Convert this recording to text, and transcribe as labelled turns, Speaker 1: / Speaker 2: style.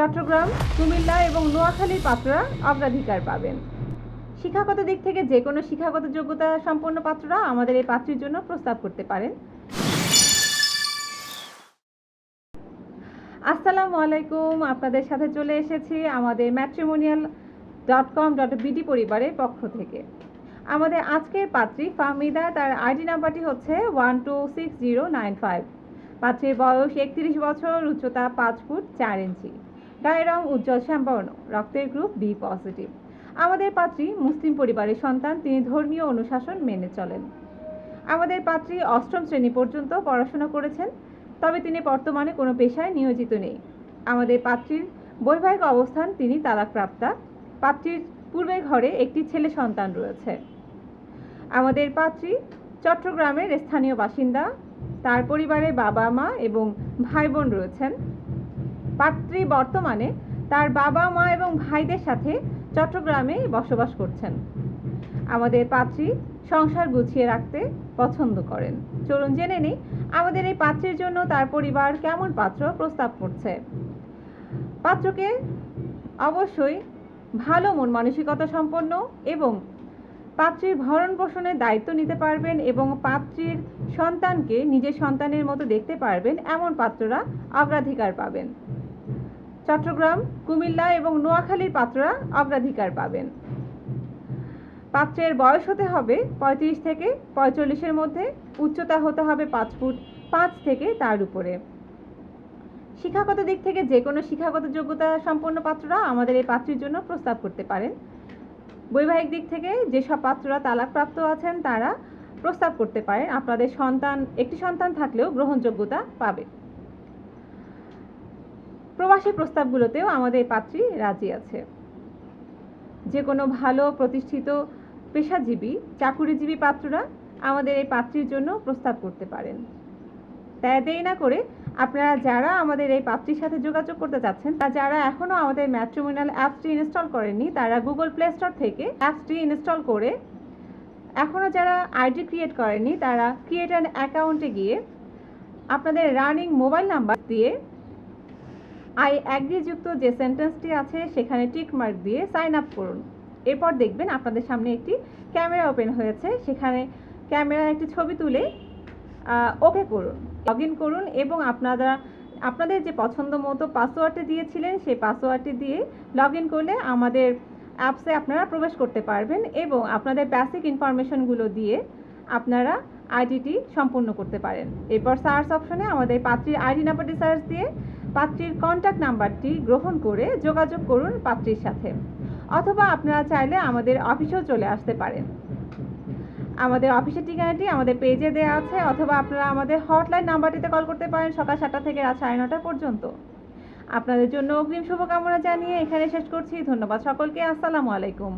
Speaker 1: চট্টগ্রাম, কুমিল্লা এবং নোয়াখালীর পাত্ররা অগ্রাধিকার পাবেন। শিক্ষাগত দিক থেকে যে কোনো শিক্ষাগত যোগ্যতা সম্পন্ন পাত্ররা আমাদের এই পাত্রীর জন্য প্রস্তাব করতে পারেন। আসসালামু আলাইকুম, আপনাদের সাথে চলে এসেছি আমাদের matrimonial dot com dot BD পরিবারের পক্ষ থেকে। আমাদের আজকের পাত্রী ফাহমিদা, তার আইডি নাম্বারটি হচ্ছে one two six zero nine five পাত্রীর বয়স একত্রিশ বছর, উচ্চতা পাঁচ ফুট চার ইঞ্চি। গায়ের রং উজ্জ্বল শ্যামবর্ণ, রক্তের গ্রুপ বি পজিটিভ আমাদের পাত্রী মুসলিম পরিবারের সন্তান, তিনি ধর্মীয় অনুশাসন মেনে চলেন। আমাদের পাত্রী অষ্টম শ্রেণি পর্যন্ত পড়াশোনা করেছেন, তবে তিনি বর্তমানে কোনো পেশায় নিয়োজিত নেই। আমাদের পাত্রীর বৈবাহিক অবস্থান তিনি তালাকপ্রাপ্তা। পাত্রীর পূর্বে ঘরে একটি ছেলে সন্তান রয়েছে। আমাদের পাত্রী চট্টগ্রামের স্থানীয় বাসিন্দা। তার পরিবারে বাবা মা এবং ভাই বোন রয়েছেন। পাত্রী বর্তমানে তার বাবা, মা এবং ভাইদের সাথে চট্টগ্রামে বসবাস করছেন। আমাদের পাত্রী সংসার গুছিয়ে রাখতে পছন্দ করেন। চলুন জেনে নিই আমাদের এই পাত্রের জন্য তার পরিবার কেমন পাত্র প্রস্তাব করছে। পাত্রকে অবশ্যই ভালো মন, মানসিকতা সম্পন্ন এবং পাত্রীর ভরণ পোষণের দায়িত্ব নিতে পারবেন এবং পাত্রীর সন্তানকে নিজের সন্তানের মতো দেখতে পারবেন, এমন পাত্ররা অগ্রাধিকার পাবেন। চট্টগ্রাম, কুমিল্লা এবং নোয়াখালীর পাত্ররা অগ্রাধিকার পাবেন। পাত্রের বয়স হতে হবে পঁয়ত্রিশ থেকে পঁয়তাল্লিশের মধ্যে, উচ্চতা হতে হবে পাঁচ ফুট পাঁচ থেকে তার উপরে। শিক্ষাগত দিক থেকে যে কোনো শিক্ষাগত যোগ্যতা সম্পন্ন পাত্ররা আমাদের এই পাত্রীর জন্য প্রস্তাব করতে পারেন। বৈবাহিক দিক থেকে যেসব পাত্ররা তালাকপ্রাপ্ত আছেন তারা প্রস্তাব করতে পারেন। আপনাদের সন্তান, একটি সন্তান থাকলেও গ্রহণযোগ্যতা পাবে। প্রবাসী প্রস্তাবগুলোতেও আমাদের পাত্রী রাজি আছে। যে কোনো ভালো প্রতিষ্ঠিত পেশাজীবী, চাকুরিজীবী পাত্ররা আমাদের এই পাত্রীর জন্য প্রস্তাব করতে পারেন। তাই দেরি না করে আপনারা যারা আমাদের এই পাত্রীর সাথে যোগাযোগ করতে চাচ্ছেন তা যারা এখনও আমাদের ম্যাট্রিমোনিয়াল অ্যাপসটি ইনস্টল করেননি, তারা গুগল প্লে স্টোর থেকে অ্যাপসটি ইনস্টল করে এখনও যারা আইডি ক্রিয়েট করেননি, তারা ক্রিয়েট অ্যান অ্যাকাউন্টে গিয়ে আপনাদের রানিং মোবাইল নাম্বার দিয়ে আই অ্যাগ্রিযুক্ত যে সেন্টেন্সটি আছে, সেখানে টিক মার্ক দিয়ে সাইন আপ করুন। এরপর দেখবেন আপনাদের সামনে একটি ক্যামেরা ওপেন হয়েছে। সেখানে ক্যামেরার একটি ছবি তুলে ওকে করুন লগ ইন করুন এবং আপনারা, আপনাদের যে পছন্দ মতো পাসওয়ার্ডটি দিয়েছিলেন, সেই পাসওয়ার্ডটি দিয়ে লগ ইন করলে আমাদের অ্যাপসে আপনারা প্রবেশ করতে পারবেন এবং আপনাদের বেসিক ইনফরমেশনগুলো দিয়ে আপনারা আইডিটি সম্পূর্ণ করতে পারেন। এরপর সার্চ অপশনে আমাদের পাত্রীর আইডি নাম্বারটি সার্চ দিয়ে পাত্রীর কন্ট্যাক্ট নাম্বারটি গ্রহণ করে যোগাযোগ করুন পাত্রীর সাথে। অথবা আপনারা চাইলে আমাদের অফিসেও চলে আসতে পারেন। আমাদের অফিসের ঠিকানাটি আমাদের পেজে দেওয়া আছে, অথবা আপনারা আমাদের হটলাইন নাম্বারটিতে কল করতে পারেন সকাল সাতটা থেকে রাত সাড়ে নটা পর্যন্ত। আপনাদের জন্য অগ্রিম শুভকামনা জানিয়ে এখানে শেষ করছি। ধন্যবাদ সকলকে। আসসালামু আলাইকুম।